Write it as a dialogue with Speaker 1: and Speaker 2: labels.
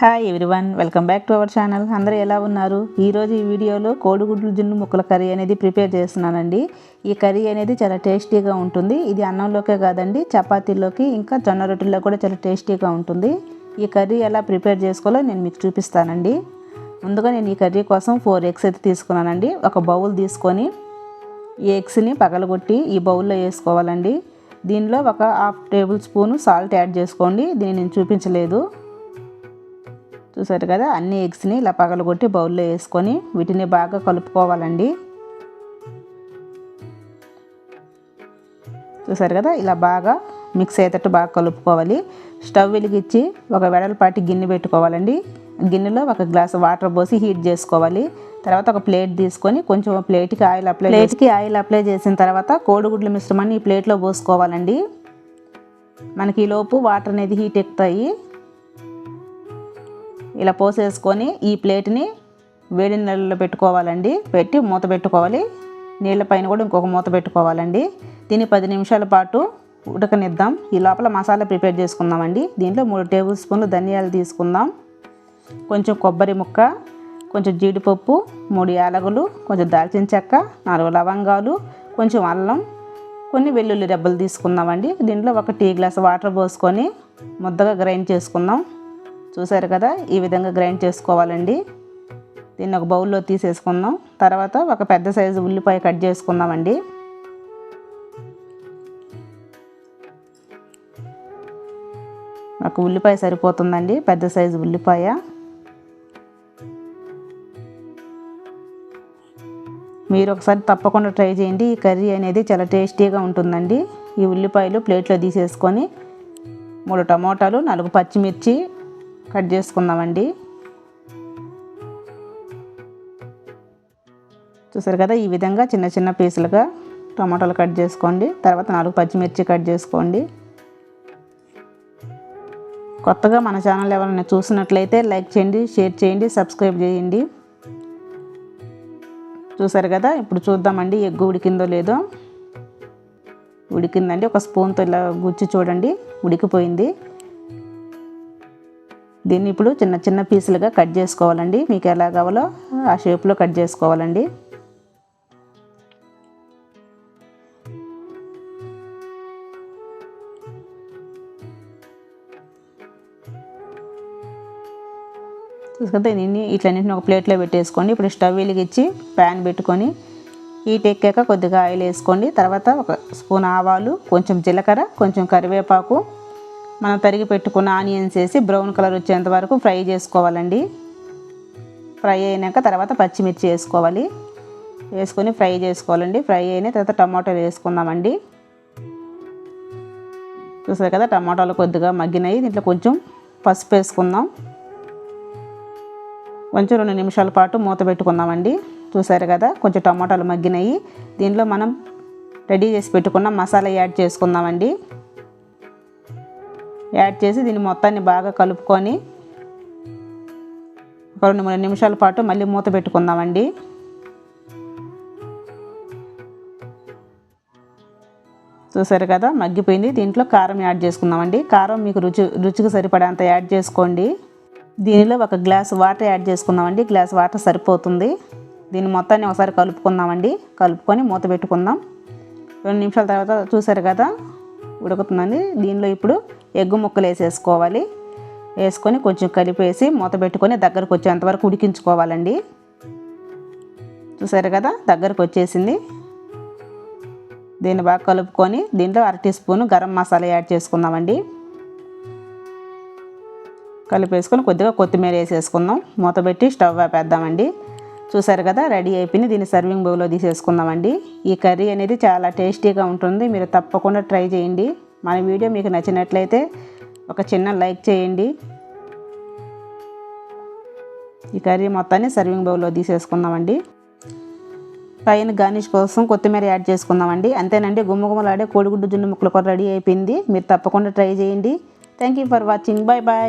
Speaker 1: Hi everyone welcome back to our channel అందరూ ఎలా ఉన్నారు? ఈరోజు ఈ వీడియోలో కోడిగుడ్లు జున్ను ముక్కల కర్రీ అనేది ప్రిపేర్ చేస్తున్నానండి. ఈ కర్రీ అనేది చాలా టేస్టీగా ఉంటుంది. ఇది అన్నంలోకే కాదండి చపాతీలోకి ఇంకా జొన్న రొట్టెల్లో కూడా చాలా టేస్టీగా ఉంటుంది. ఈ కర్రీ ఎలా ప్రిపేర్ చేసుకోవాలో నేను మీకు చూపిస్తానండి. ముందుగా నేను ఈ కర్రీ కోసం ఫోర్ ఎగ్స్ అయితే తీసుకున్నానండి. ఒక బౌల్ తీసుకొని ఈ ఎగ్స్ని పగలగొట్టి ఈ బౌల్లో వేసుకోవాలండి. దీనిలో ఒక half tablespoon salt add చేసుకోండి. దీన్ని నేను చూపించలేదు. చూసారు కదా? అన్ని ఎగ్స్ని ఇలా పగలగొట్టి బౌల్లో వేసుకొని వీటిని బాగా కలుపుకోవాలండి. చూసారు కదా? ఇలా బాగా మిక్స్ అయ్యేటట్టు బాగా కలుపుకోవాలి. స్టవ్ వెలిగించి ఒక వెడల్పాటి గిన్నె పెట్టుకోవాలండి. గిన్నెలో ఒక గ్లాస్ వాటర్ పోసి హీట్ చేసుకోవాలి. తర్వాత ఒక ప్లేట్ తీసుకొని కొంచెం ప్లేట్కి ఆయిల్ అప్లై ప్లేట్కి ఆయిల్ అప్లై చేసిన తర్వాత కోడిగుడ్ల మిశ్రమాన్ని ఈ ప్లేట్లో పోసుకోవాలండి. మనకి ఈ లోపు వాటర్ అనేది హీట్ ఎక్కుతాయి. ఇలా పోసేసుకొని ఈ ప్లేట్ని వేడి నీళ్ళలో పెట్టుకోవాలండి. పెట్టి మూత పెట్టుకోవాలి. నీళ్ళ పైన కూడా ఇంకొక మూత పెట్టుకోవాలండి. దీన్ని పది నిమిషాల పాటు ఉడకనిద్దాం. ఈ లోపల మసాలా ప్రిపేర్ చేసుకుందామండి. దీంట్లో మూడు టేబుల్ స్పూన్లు ధనియాలు తీసుకుందాం. కొంచెం కొబ్బరి ముక్క కొంచెం జీడిపప్పు మూడు యాలకులు కొంచెం దాల్చిన చెక్క నాలుగు లవంగాలు కొంచెం అల్లం కొన్ని వెల్లుల్లి రెబ్బలు తీసుకుందామండి. దీంట్లో ఒక టీ గ్లాస్ వాటర్ పోసుకొని ముద్దగా గ్రైండ్ చేసుకుందాం. చూసారు కదా? ఈ విధంగా గ్రైండ్ చేసుకోవాలండి. దీన్ని ఒక బౌల్లో తీసేసుకుందాం. తర్వాత ఒక పెద్ద సైజు ఉల్లిపాయ కట్ చేసుకుందామండి. ఒక ఉల్లిపాయ సరిపోతుందండి పెద్ద సైజు ఉల్లిపాయ. మీరు ఒకసారి తప్పకుండా ట్రై చేయండి. ఈ కర్రీ అనేది చాలా టేస్టీగా ఉంటుందండి. ఈ ఉల్లిపాయలు ప్లేట్లో తీసేసుకొని మూడు టమోటాలు నాలుగు పచ్చిమిర్చి కట్ చేసుకుందామండి. చూసారు కదా ఈ విధంగా చిన్న చిన్న పీసులుగా టమాటాలు కట్ చేసుకోండి. తర్వాత నాలుగు పచ్చిమిర్చి కట్ చేసుకోండి. కొత్తగా మన ఛానల్ ఎవరైనా చూసినట్లయితే లైక్ చేయండి షేర్ చేయండి సబ్స్క్రైబ్ చేయండి. చూసారు కదా ఇప్పుడు చూద్దామండి ఎగ్గు ఉడికిందో లేదో. ఉడికిందండి ఒక స్పూన్తో ఇలా గుచ్చి చూడండి ఉడికిపోయింది. దీన్ని ఇప్పుడు చిన్న చిన్న పీసులుగా కట్ చేసుకోవాలండి. మీకు ఎలా కావాలో ఆ షేప్లో కట్ చేసుకోవాలండి. చూసుకుంటే దీన్ని ఇట్లన్నింటిని ఒక ప్లేట్లో పెట్టేసుకోండి. ఇప్పుడు స్టవ్ వెలిగించి ప్యాన్ పెట్టుకొని హీట్ ఎక్కాక కొద్దిగా ఆయిల్ వేసుకోండి. తర్వాత ఒక స్పూన్ ఆవాలు కొంచెం జీలకర్ర కొంచెం కరివేపాకు మనం తరిగి పెట్టుకున్న ఆనియన్స్ వేసి బ్రౌన్ కలర్ వచ్చేంత వరకు ఫ్రై చేసుకోవాలండి. ఫ్రై అయినాక తర్వాత పచ్చిమిర్చి వేసుకోవాలి. వేసుకొని ఫ్రై చేసుకోవాలండి. ఫ్రై అయిన తర్వాత టమాటాలు వేసుకుందామండి. చూసారు కదా టమాటాలు కొద్దిగా మగ్గినాయి. దీంట్లో కొంచెం పసుపు వేసుకుందాం. కొంచెం రెండు నిమిషాల పాటు మూత పెట్టుకుందామండి. చూసారు కదా కొంచెం టమాటాలు మగ్గినాయి. దీంట్లో మనం రెడీ చేసి పెట్టుకున్న మసాలా యాడ్ చేసుకుందామండి. యాడ్ చేసి దీన్ని మొత్తాన్ని బాగా కలుపుకొని ఒక రెండు మూడు నిమిషాల పాటు మళ్ళీ మూత పెట్టుకుందామండి. చూసారు కదా మగ్గిపోయింది. దీంట్లో కారం యాడ్ చేసుకుందామండి. కారం మీకు రుచి రుచికి సరిపడేంత యాడ్ చేసుకోండి. దీనిలో ఒక గ్లాస్ వాటర్ యాడ్ చేసుకుందామండి. గ్లాస్ వాటర్ సరిపోతుంది. దీన్ని మొత్తాన్ని ఒకసారి కలుపుకుందామండి. కలుపుకొని మూత పెట్టుకుందాం. రెండు నిమిషాల తర్వాత చూసారు కదా ఉడుకుతుందండి. దీనిలో ఇప్పుడు ఎగ్గు ముక్కలు వేసేసుకోవాలి. వేసుకొని కొంచెం కలిపేసి మూత పెట్టుకొని దగ్గరకు వచ్చేంతవరకు ఉడికించుకోవాలండి. చూసారు కదా దగ్గరకు వచ్చేసింది. దీన్ని బాగా కలుపుకొని దీంట్లో అర teaspoon garam masala add చేసుకుందామండి. కలిపేసుకొని కొద్దిగా కొత్తిమీర వేసేసుకుందాం. మూత పెట్టి స్టవ్ ఆపేద్దామండి. చూసారు కదా రెడీ అయిపోయింది. దీన్ని సర్వింగ్ బౌల్లో తీసేసుకుందామండి. ఈ కర్రీ అనేది చాలా టేస్టీగా ఉంటుంది. మీరు తప్పకుండా ట్రై చేయండి. మన వీడియో మీకు నచ్చినట్లయితే ఒక చిన్న లైక్ చేయండి. ఈ కర్రీ మొత్తాన్ని సర్వింగ్ బౌల్లో తీసేసుకుందామండి. పైన గార్నిష్ కోసం కొత్తిమీర యాడ్ చేసుకుందామండి. అంతేనండి గుమ్మగుమ్మలాడే కోడిగుడ్డు జున్ను ముక్కలు కూడా రెడీ అయిపోయింది. మీరు తప్పకుండా ట్రై చేయండి. Thank you for watching bye bye